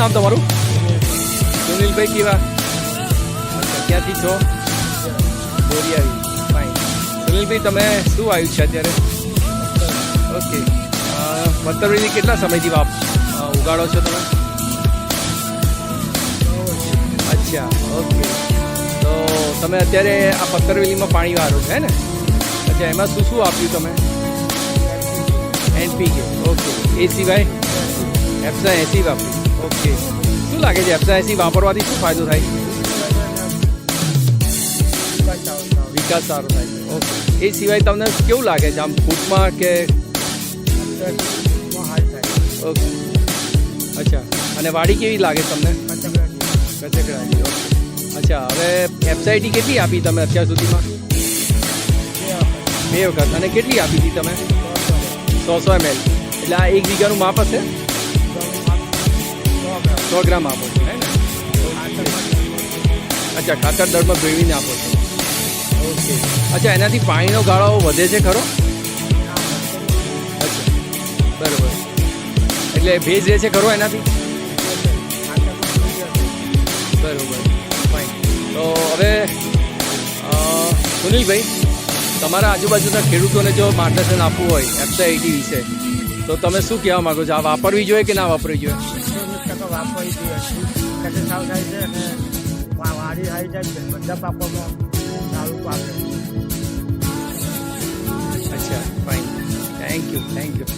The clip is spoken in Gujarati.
શું નામ તમારું? સુનિલભાઈ કેવા. ક્યાંથી છો? બોરિયાવી ફાઇન સુનિલભાઈ, તમે શું આવ્યું છે અત્યારે? ઓકે. પત્તરવેલી કેટલા સમયથી વાપ ઉગાડો છો તમે? અચ્છા, ઓકે. તો તમે અત્યારે આ પત્તરવેલીમાં પાણી વાળો છે ને? અચ્છા, એમાં શું શું આપ્યું તમે? NPK okay. એ સિવાય? એફસા એસી વાપર્યું. ઓકે શું લાગે છે? એફસા વાપરવાથી શું ફાયદો થાય? વિકાસ સારો થાય. ઓકે એ સિવાય તમને કેવું લાગે છે? આમ ફૂટમાં કે ઓકે અચ્છા. અને વાડી કેવી લાગે તમને? અચ્છા. હવે એફસાઈટી કેટલી આપી તમે અત્યાર સુધીમાં? બે વખત. અને કેટલી આપી હતી તમે? સો સો એમએલ એટલે આ એક વીઘાનું માપ હશે? સો ગ્રામ આપો છો. હે ને અચ્છા, ખાતર દળમાં ભેળવીને આપો છો. ઓકે. અચ્છા, એનાથી પાણીનો ગાળો વધે છે ખરો? અચ્છા, બરાબર. એટલે ભેજ રહે છે ખરો એનાથી? બરોબર ફાઇન તો હવે સુનિલભાઈ, તમારા આજુબાજુના ખેડૂતોને જો માર્ગદર્શન આપવું હોય એફસા એટી વિશે, તો તમે શું કહેવા માગો છો? આ વાપરવી જોઈએ કે ના વાપરવી જોઈએ? વાપરવી જોઈએ કચે સાવ થાય છે અને વાડી થાય છે. બધા પાકોમાં સારું પાકે. અચ્છા fine thank you thank you